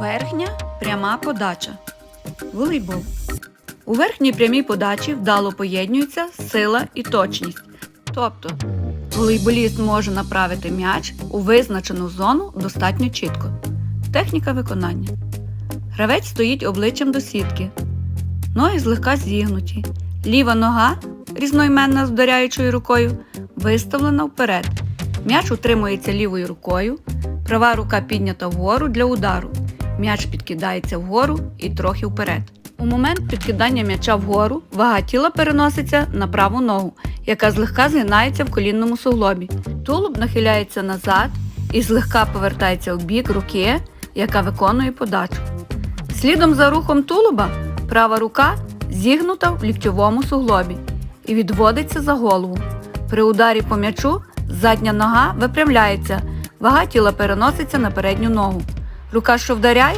Верхня пряма подача. Волейбол. У верхній прямій подачі вдало поєднуються сила і точність. Тобто волейболіст може направити м'яч у визначену зону достатньо чітко. Техніка виконання. Гравець стоїть обличчям до сітки. Ноги злегка зігнуті. Ліва нога, різноіменна з вдаряючою рукою, виставлена вперед. М'яч утримується лівою рукою, права рука піднята вгору для удару. М'яч підкидається вгору і трохи вперед. У момент підкидання м'яча вгору вага тіла переноситься на праву ногу, яка злегка згинається в колінному суглобі. Тулуб нахиляється назад і злегка повертається в бік руки, яка виконує подачу. Слідом за рухом тулуба права рука зігнута в ліктьовому суглобі і відводиться за голову. При ударі по м'ячу задня нога випрямляється, вага тіла переноситься на передню ногу. Рука, що вдаряє,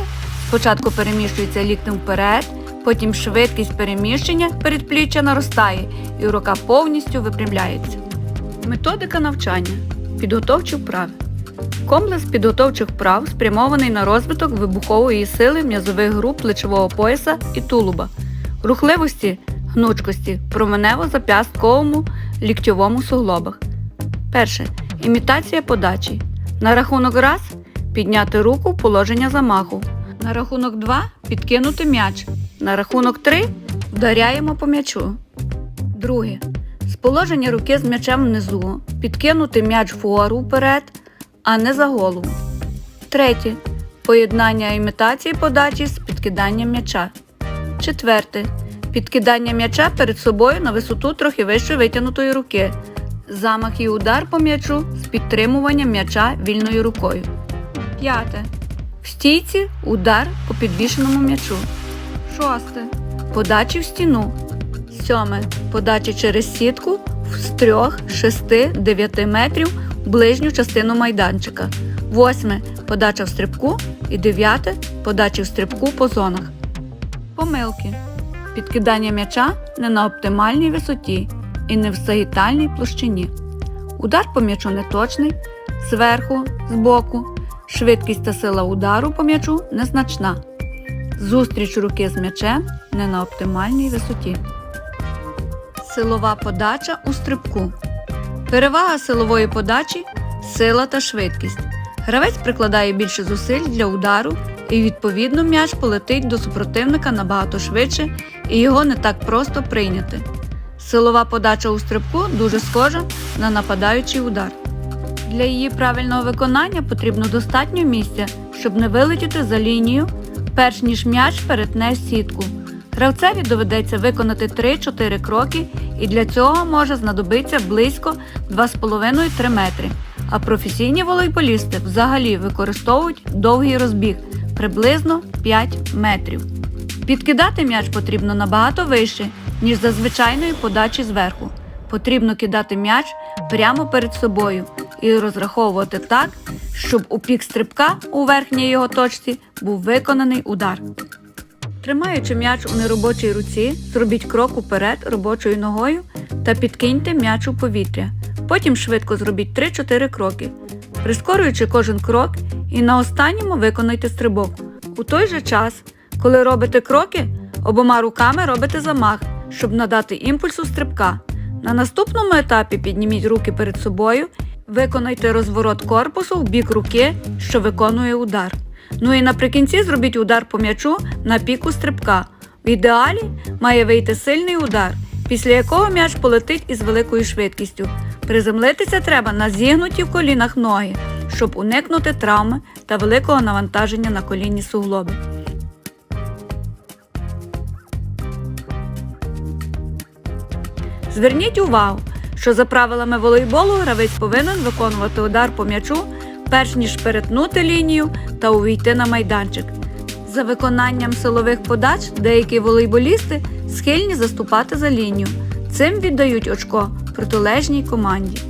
спочатку переміщується ліктем вперед, потім швидкість переміщення передпліччя наростає і рука повністю випрямляється. Методика навчання. Підготовчі вправи. Комплекс підготовчих вправ спрямований на розвиток вибухової сили м'язових груп плечового пояса і тулуба, рухливості, гнучкості, променево-зап'ястковому ліктьовому суглобах. Перше. Імітація подачі. На рахунок раз підняти руку в положення замаху. На рахунок 2 підкинути м'яч. На рахунок 3 вдаряємо по м'ячу. Друге. З положення руки з м'ячем внизу підкинути м'яч вгору вперед, а не за голову. Третє. Поєднання імітації подачі з підкиданням м'яча. Четверте. Підкидання м'яча перед собою на висоту трохи вище витягнутої руки. Замах і удар по м'ячу з підтримуванням м'яча вільною рукою. П'яте. В стійці удар по підвішеному м'ячу. Шосте. Подачі в стіну. Сьоме. Подачі через сітку з 3, 6, 9 метрів в ближню частину майданчика. Восьме. Подача в стрибку. І дев'яте. Подачі в стрибку по зонах. Помилки. Підкидання м'яча не на оптимальній висоті і не в сагітальній площині. Удар по м'ячу неточний, зверху, збоку. Швидкість та сила удару по м'ячу незначна. Зустріч руки з м'ячем не на оптимальній висоті. Силова подача у стрибку. Перевага силової подачі сила та швидкість. Гравець прикладає більше зусиль для удару, і відповідно м'яч полетить до супротивника набагато швидше і його не так просто прийняти. Силова подача у стрибку дуже схожа на нападаючий удар. Для її правильного виконання потрібно достатньо місця, щоб не вилетіти за лінію, перш ніж м'яч перетне сітку. Гравцеві доведеться виконати 3-4 кроки, і для цього може знадобитися близько 2,5-3 метри. А професійні волейболісти взагалі використовують довгий розбіг приблизно 5 метрів. Підкидати м'яч потрібно набагато вище, ніж за звичайної подачі зверху. Потрібно кидати м'яч прямо перед собою і розраховувати так, щоб у пік стрибка у верхній його точці був виконаний удар. Тримаючи м'яч у неробочій руці, зробіть крок уперед робочою ногою та підкиньте м'яч у повітря. Потім швидко зробіть 3-4 кроки, прискорюючи кожен крок і на останньому виконайте стрибок. У той же час, коли робите кроки, обома руками робите замах, щоб надати імпульсу стрибка. На наступному етапі підніміть руки перед собою, виконайте розворот корпусу в бік руки, що виконує удар. Ну і наприкінці зробіть удар по м'ячу на піку стрибка. В ідеалі має вийти сильний удар, після якого м'яч полетить із великою швидкістю. Приземлитися треба на зігнуті в колінах ноги, щоб уникнути травми та великого навантаження на колінні суглоби. Зверніть увагу, що за правилами волейболу гравець повинен виконувати удар по м'ячу, перш ніж перетнути лінію та увійти на майданчик. За виконанням силових подач деякі волейболісти схильні заступати за лінію. Цим віддають очко протилежній команді.